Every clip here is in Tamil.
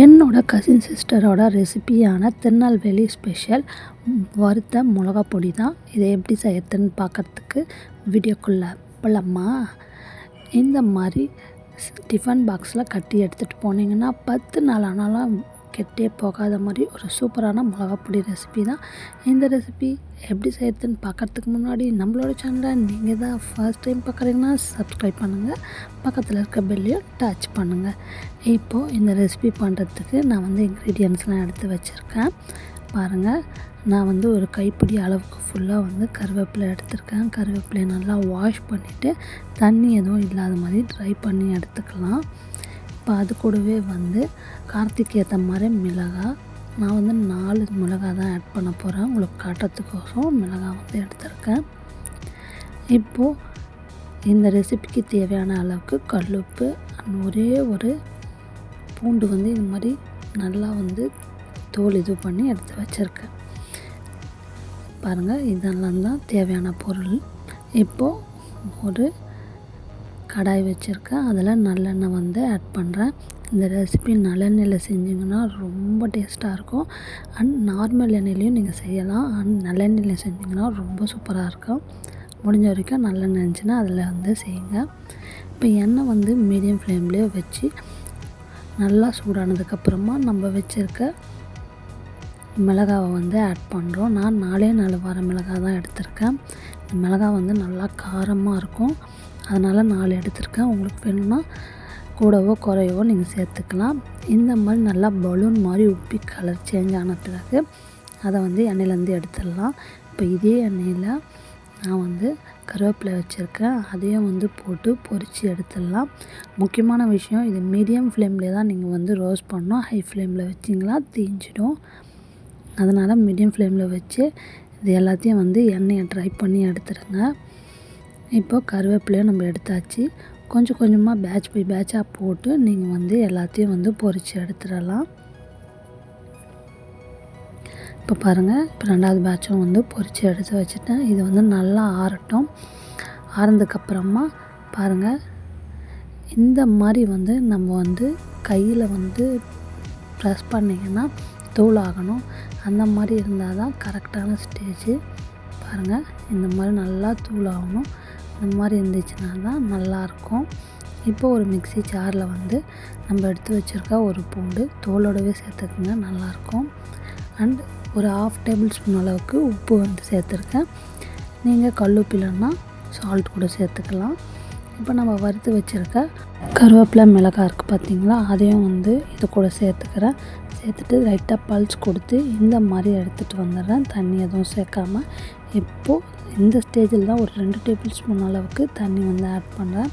என்னோடய கசின் சிஸ்டரோட ரெசிபியான திருநெல்வேலி ஸ்பெஷல் வறுத்த மிளகா பொடி தான். இதை எப்படி செய்யறதுன்னு பார்க்கறதுக்கு வீடியோக்குள்ளே போகலாமா இந்த மாதிரி டிஃபன் பாக்ஸில் கட்டி எடுத்துகிட்டு போனீங்கன்னா பத்து நாள் ஆனாலும் கெட்டே போகாத மாதிரி ஒரு சூப்பரான மிளகாப்பொடி ரெசிபி தான். இந்த ரெசிபி எப்படி செய்யறதுன்னு பார்க்கறதுக்கு முன்னாடி நம்மளோட சேனலை நீங்கள் தான் ஃபர்ஸ்ட் டைம் பார்க்குறீங்கன்னா சப்ஸ்கிரைப் பண்ணுங்கள் பக்கத்தில் இருக்க பெல்லையும் டச் பண்ணுங்கள் இப்போது இந்த ரெசிபி பண்ணுறதுக்கு நான் வந்து இன்க்ரீடியன்ஸ்லாம் எடுத்து வச்சுருக்கேன். பாருங்கள் நான் வந்து ஒரு கைப்பிடி அளவுக்கு ஃபுல்லாக வந்து கருவேப்பிலை எடுத்திருக்கேன். கருவேப்பிலையை நல்லா வாஷ் பண்ணிவிட்டு தண்ணி எதுவும் இல்லாத மாதிரி ட்ரை பண்ணி எடுத்துக்கலாம். இப்போ அது கூடவே வந்து காரத்துக்கு ஏற்ற மாதிரி மிளகாய் நான் வந்து நாலு மிளகாய் தான் ஆட் பண்ண போகிறேன் உங்களுக்கு காட்டுறதுக்கோசரம் மிளகாய் வந்து எடுத்திருக்கேன். இப்போது இந்த ரெசிபிக்கு தேவையான அளவுக்கு கல்லுப்பு அண்ட் ஒரே ஒரு பூண்டு வந்து இது மாதிரி நல்லா வந்து தோல் இது பண்ணி எடுத்து வச்சுருக்கேன். பாருங்கள் இதெல்லாம் தான் தேவையான பொருள். இப்போது ஒரு கடாய் வச்சுருக்கேன் அதில் நல்லெண்ணெய் வந்து ஆட் பண்ணுறேன் இந்த ரெசிபி நல்லெண்ணெயில் செஞ்சிங்கன்னா ரொம்ப டேஸ்ட்டாக இருக்கும். அண்ட் நார்மல் எண்ணெயிலையும் நீங்கள் செய்யலாம். அண்ட் நல்லெண்ணெயில் செஞ்சிங்கன்னா ரொம்ப சூப்பராக இருக்கும். முடிஞ்ச வரைக்கும் நல்லெண்ணெய் இருந்துச்சுன்னா அதில் வந்து செய்யுங்க. இப்போ எண்ணெய் வந்து மீடியம் ஃப்ளேம்லேயே வச்சு நல்லா சூடானதுக்கப்புறமா நம்ம வச்சுருக்க மிளகாவை வந்து ஆட் பண்ணுறோம் நான் நாலே நாலு வார மிளகாய் தான் எடுத்திருக்கேன். மிளகாய் வந்து நல்லா காரமாக இருக்கும். அதனால் நாலு எடுத்திருக்கேன். உங்களுக்கு வேணும்னா கூடவோ குறையவோ நீங்கள் சேர்த்துக்கலாம். இந்த மாதிரி நல்லா பலூன் மாதிரி உப்பி கலர் சேஞ்ச் ஆன பிறகு அதை வந்து எண்ணெயிலேருந்து எடுத்துடலாம். இப்போ இதே எண்ணெயில் நான் வந்து கருவேப்பிலை வச்சுருக்கேன். அதையும் வந்து போட்டு பொரித்து எடுத்துடலாம். முக்கியமான விஷயம் இது மீடியம் ஃப்ளேம்லேயே தான் நீங்கள் வந்து ரோஸ்ட் பண்ணணும். ஹை ஃப்ளேமில் வச்சிங்களா தீஞ்சிடும். அதனால் மீடியம் ஃப்ளேமில் வச்சு இது எல்லாத்தையும் வந்து எண்ணெயை ட்ரை பண்ணி எடுத்துடுங்க. இப்போ கருவேப்பிலையும் நம்ம எடுத்தாச்சு. கொஞ்சம் கொஞ்சமாக பேட்ச் பை பேட்சாக போட்டு நீங்கள் வந்து எல்லாத்தையும் வந்து பொறிச்சு எடுத்துடலாம். இப்போ பாருங்கள் இப்போ ரெண்டாவது பேட்சும் வந்து பொறிச்சு எடுத்து வச்சுட்டேன். இது வந்து நல்லா ஆறட்டும். ஆறுனதுக்கப்புறமா பாருங்கள் இந்த மாதிரி வந்து நம்ம வந்து கையில் வந்து ப்ரெஸ் பண்ணிங்கன்னா தூள் ஆகணும் அந்த மாதிரி இருந்தால் தான் கரெக்டான ஸ்டேஜு பாருங்கள் இந்த மாதிரி நல்லா தூள் ஆகணும் இந்த மாதிரி இருந்துச்சுன்னா தான் நல்லாயிருக்கும். இப்போ ஒரு மிக்ஸி ஜாரில் வந்து நம்ம எடுத்து வச்சுருக்க ஒரு பூண்டு தோலோடவே சேர்த்துக்குங்க நல்லாயிருக்கும். அண்ட் ஒரு ஆஃப் டேபிள் ஸ்பூன் அளவுக்கு உப்பு வந்து சேர்த்துருக்கேன். நீங்கள் கல்லுப்பு இல்லைன்னா சால்ட் கூட சேர்த்துக்கலாம். இப்போ நம்ம வறுத்து வச்சுருக்க கருவேப்பிலை மிளகாய் இருக்குது பார்த்திங்களா அதையும் வந்து இது கூட சேர்த்துக்கிறேன். சேர்த்துட்டு லைட்டாக பல்ஸ் கொடுத்து இந்த மாதிரி எடுத்துகிட்டு வந்துடுறேன். தண்ணி எதுவும் சேர்க்காமல் இப்போது இந்த ஸ்டேஜில் தான் ஒரு ரெண்டு டேபிள் ஸ்பூன் அளவுக்கு தண்ணி வந்து ஆட் பண்ணுறேன்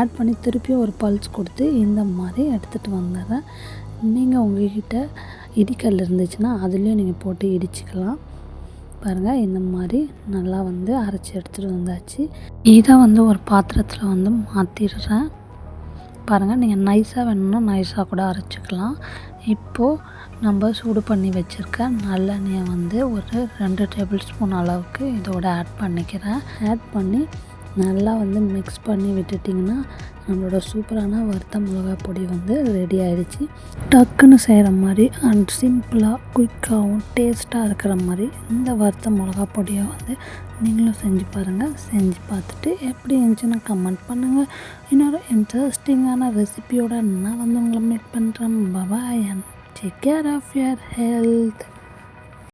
ஆட் பண்ணி திருப்பியும் ஒரு பல்ஸ் கொடுத்து இந்த மாதிரி எடுத்துகிட்டு வந்துடுறேன். நீங்கள் உங்கள்கிட்ட இடிக்கல் இருந்துச்சுன்னா அதுலேயும் நீங்கள் போட்டு இடிச்சிக்கலாம். பாருங்கள் இந்த மாதிரி நல்லா வந்து அரைச்சி எடுத்துகிட்டு வந்தாச்சு. இதை வந்து ஒரு பாத்திரத்தில் வந்து மாற்றிடுறேன் பாருங்கள் நீங்கள் நைஸாக வேணும்னா நைஸாக கூட அரைச்சிக்கலாம். இப்போது நம்ம சூடு பண்ணி வச்சுருக்க நல்லெண்ணெயை வந்து ஒரு ரெண்டு டேபிள் ஸ்பூன் அளவுக்கு இதோட ஆட் பண்ணிக்கிறேன். ஆட் பண்ணி நல்லா வந்து மிக்ஸ் பண்ணி விட்டுட்டிங்கன்னா நம்மளோட சூப்பரான வறுத்த மிளகா பொடி வந்து ரெடி ஆகிடுச்சு டக்குன்னு செய்கிற மாதிரி அண்ட் சிம்பிளாக குயிக்காகவும் டேஸ்ட்டாக இருக்கிற மாதிரி இந்த வறுத்த மிளகா பொடியை வந்து நீங்களும் செஞ்சு பாருங்கள் செஞ்சு பார்த்துட்டு எப்படி இருந்துச்சுன்னு கமெண்ட் பண்ணுங்கள் இன்னொரு இன்ட்ரெஸ்டிங்கான ரெசிபியோட நான் வந்து உங்களை மீட் பண்ணுறேன் bye bye and take care of your health